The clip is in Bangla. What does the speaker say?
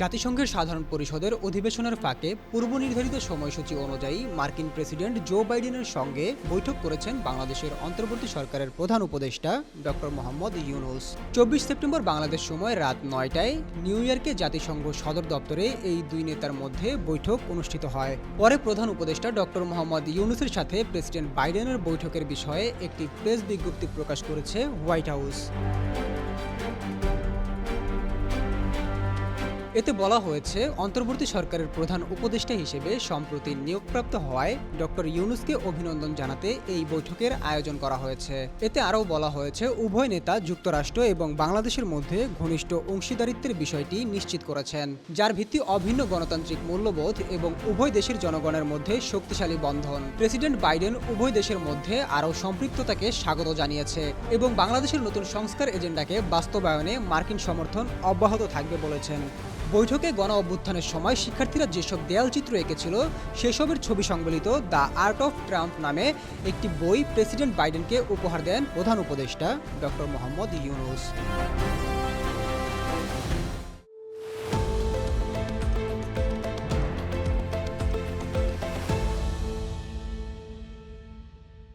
জাতিসংঘের সাধারণ পরিষদের অধিবেশনের ফাঁকে পূর্ব নির্ধারিত সময়সূচি অনুযায়ী মার্কিন প্রেসিডেন্ট জো বাইডেনের সঙ্গে বৈঠক করেছেন বাংলাদেশের অন্তর্বর্তী সরকারের প্রধান উপদেষ্টা ডক্টর মোহাম্মদ ইউনুস। চব্বিশ সেপ্টেম্বর বাংলাদেশ সময় রাত নয়টায় নিউ ইয়র্কে জাতিসংঘ সদর দপ্তরে এই দুই নেতার মধ্যে বৈঠক অনুষ্ঠিত হয়। পরে প্রধান উপদেষ্টা ডক্টর মোহাম্মদ ইউনুসের সাথে প্রেসিডেন্ট বাইডেনের বৈঠকের বিষয়ে একটি প্রেস বিজ্ঞপ্তি প্রকাশ করেছে হোয়াইট হাউস। এতে বলা হয়েছে, অন্তর্বর্তী সরকারের প্রধান উপদেষ্টা হিসেবে সম্প্রতি নিয়োগপ্রাপ্ত হওয়ায় ডক্টর ইউনুসকে অভিনন্দন জানাতে এই বৈঠকের আয়োজন করা হয়েছে। এতে আরও বলা হয়েছে, উভয় নেতা যুক্তরাষ্ট্র এবং বাংলাদেশের মধ্যে ঘনিষ্ঠ অংশীদারিত্বের বিষয়টি নিশ্চিত করেছেন, যার ভিত্তি অভিন্ন গণতান্ত্রিক মূল্যবোধ এবং উভয় দেশের জনগণের মধ্যে শক্তিশালী বন্ধন। প্রেসিডেন্ট বাইডেন উভয় দেশের মধ্যে আরও সম্পৃক্ততাকে স্বাগত জানিয়েছে এবং বাংলাদেশের নতুন সংস্কার এজেন্ডাকে বাস্তবায়নে মার্কিন সমর্থন অব্যাহত থাকবে বলেছেন। বৈঠকে গণ অভ্যুত্থানের সময় শিক্ষার্থীরা যেসব দেয়ালচিত্র এঁকেছিল, সেসবের ছবি সংবলিত দ্য আর্ট অফ ট্রাম্প নামে একটি বই প্রেসিডেন্ট বাইডেনকে উপহার দেন প্রধান উপদেষ্টা ডক্টর মোহাম্মদ ইউনুস